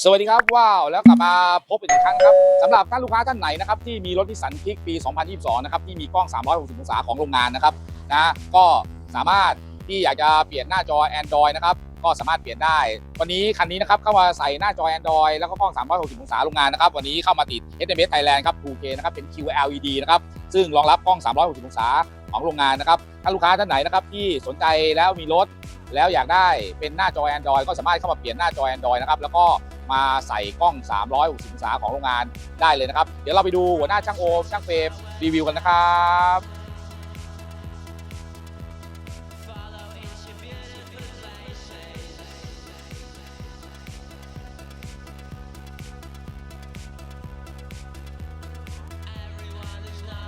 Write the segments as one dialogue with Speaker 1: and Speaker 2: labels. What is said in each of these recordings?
Speaker 1: สวัสดีครับว้าวแล้วกลับมาพบอีกครั้งครับสำหรับท่านลูกค้าท่านไหนนะครับที่มีรถนิสสันคิกปี 2022 นะครับที่มีกล้อง 360 องศาของโรงงานนะครับนะก็สามารถที่อยากจะเปลี่ยนหน้าจอ Android นะครับก็สามารถเปลี่ยนได้ วันนี้คันนี้นะครับเข้ามาใส่หน้าจอ Android แล้วก็กล้อง 360 องศาโรงงานนะครับวันนี้เข้ามาติด HMS Thailand ครับ 2K นะครับเป็น QLED นะครับซึ่งรองรับกล้อง 360 องศาของโรงงานนะครับถ้าลูกค้าท่านไหนนะครับที่สนใจแล้วมีรถ แล้วอยากได้เป็นหน้าจอ Android ก็สามารถเข้ามาเปลี่ยนหน้าจอ Android นะครับแล้วก็มาใส่กล้อง 360องศาของโรงงานได้เลยนะครับ เดี๋ยวเราไปดูหัวหน้าช่างโอมช่างเฟรมรีวิวกันนะครับ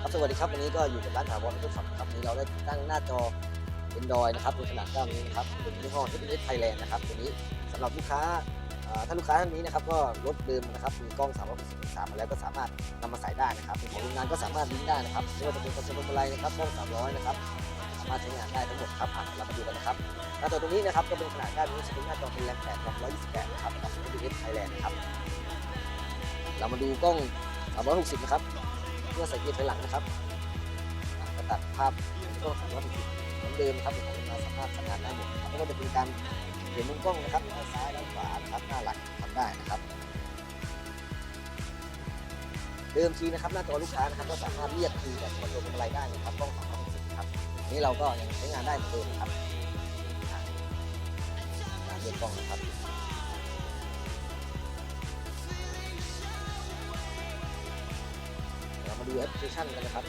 Speaker 2: ครับสวัสดีครับวันนี้ก็อยู่กับร้านถาวรทุกฝั่งครับวันนี้เราได้ตั้งหน้าจอ Android นะครับในขนาด9นิ้วนะครับเป็นยี่ห้อ HDS Thailand นะครับตัวนี้สำหรับลูกค้าถ้าลูกค้าท่านนี้นะครับก็รถเดิมนะครับมีกล้อง360องศามาแล้วก็สามารถนำมาใส่ได้นะครับของโรงงานก็สามารถลิงก์ได้นะครับไม่ว่าจะเป็นคอนโซลอะไรนะครับกล้อง 300 นะครับสามารถใช้งานได้ทั้งหมดครับอะเรามาดูกันนะครับหน้าจอตัวนี้นะครับก็เป็นขนาด9นิ้วเป็นหน้าจอเป็นแรม8 128นะครับกับ HDS Thailand นะครับเรามาดูกล้อง 360 นะครับเพื่อใส่เกียร์ถอยหลังนะครับตัดภาพก็สามารถเห มือนเดิมนะครับของเราสามารถทำงานได้หมดครับไม่ว่าจะเป็นการเปลี่ยนมุมกล้องนะครับด้านซ้ายด้านขวาครับหน้าหลังทำได้นะครับ เดิมทีนะครับหน้าจอลูกค้านะครับก็สามารถเรียกคีย์จากคอนโทรลอะไรได้นะครับกล้อง360ครับอันนี้เราก็ยังใช้งานได้เหมือนเดิมนะครับการเรียกกล้องนะครับเรามาดูแอปพลิเคชันกันนะครับ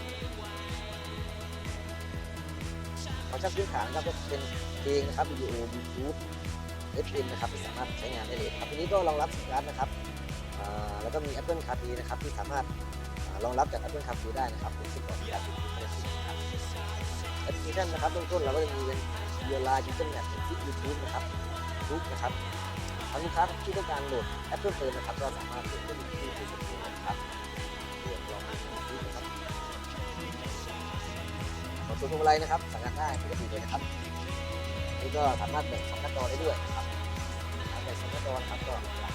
Speaker 2: ฟังก์ชันพื้นฐานนะครับก็เป็นเพลงนะครับวิดีโอบูทูธ FM นะครับที่สามารถใช้งานได้เลยครับทีนี้ก็รองรับสินค้านะครับแล้วก็มี Apple CarPlay นะครับที่สามารถรองรับจาก Apple CarPlay ได้นะครับเป็นสิทธิ์ของการติดตั้งนะครับแอปพลิเคชันนะครับเบื้องต้นเราก็จะมีเป็น v i o l a Google Map เป็นที่ YouTube นะครับ Facebook นะครับทางลูกค้าที่ต้องการโหลดแอปเปิลเติมนะครับก็สามารถโหลดได้ที่ Play Store นะครับ กดตัวพวงมาลัยนะครับสั่งงานได้ปกติเลยนะครับนี่ก็สามารถแบ่งสองหน้าจอได้ด้วยนะครับแบ่งสองหน้าจอนะครับก็หลัก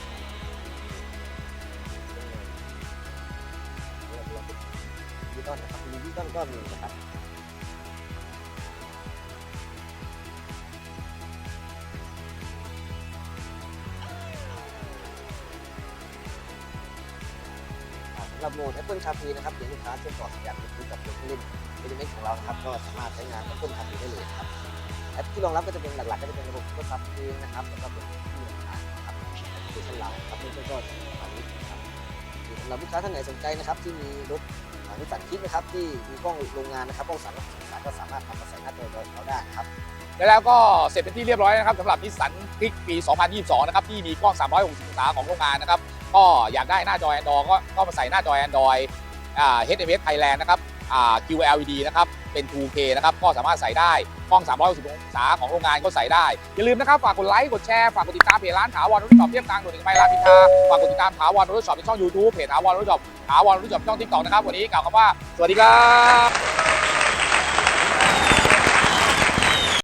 Speaker 2: เราเราเป็นดิจิตอลนะครับมีดิจิตอลก็มีนะครับสำหรับโหมด Apple CarPlay นะครับเดี๋ยวลูกค้าจะต่อสัญญาณบลูทูธกับตัวเครื่องเล่น เอลิเมนต์ของเรานะครับก็สามารถใช้งานกับต้นทำได้เลยนะครับแอปที่รองรับก็จะเป็นหลักๆก็จะเป็นระบบโทรศัพท์เองนะครับแล้วก็เป็นที่ต่างๆนะครับแอปพลิเคชันเราครับนี่ก็จะประมาณนี้นะครับสำหรับลูกค้าท่านไหนสนใจนะครับ ที่มีรถนิสสันคิดนะครับที่มีกล้องโรงงานนะครับกล้องสามร้อยหกสิบองศก็สามารถทำมาใส่หน้าจอเขาได้ครับ
Speaker 1: แล้วก็เสร็จเป็นที่เรียบร้อยนะครับสำหรับนิสสันคลิกปี 2022 นะครับที่มีกล้อง 360องศาของโรงงานนะครับก็อยากได้หน้าจอ Android ก็ก็มาใส่หน้าจอ Android อ่า HMS Thailand นะครับ QLED นะครับ เป็น 2K นะครับ ก็สามารถใส่ได้กล้อง 360 องศาของโรงงานก็ใส่ได้ อย่าลืมนะครับ ฝากกดไลค์ กดแชร์ ฝากกดติดตามเพจร้านถาวรรถช็อปเทียบกลางด่วนหนึ่งไปรามอินทราฝากกดติดตามถาวรรถช็อปในช่อง YouTube เพจถาวรรถช็อปถาวรรถช็อปช่อง TikTok นะครับ วันนี้กล่าวคำว่า สวัสดีครับ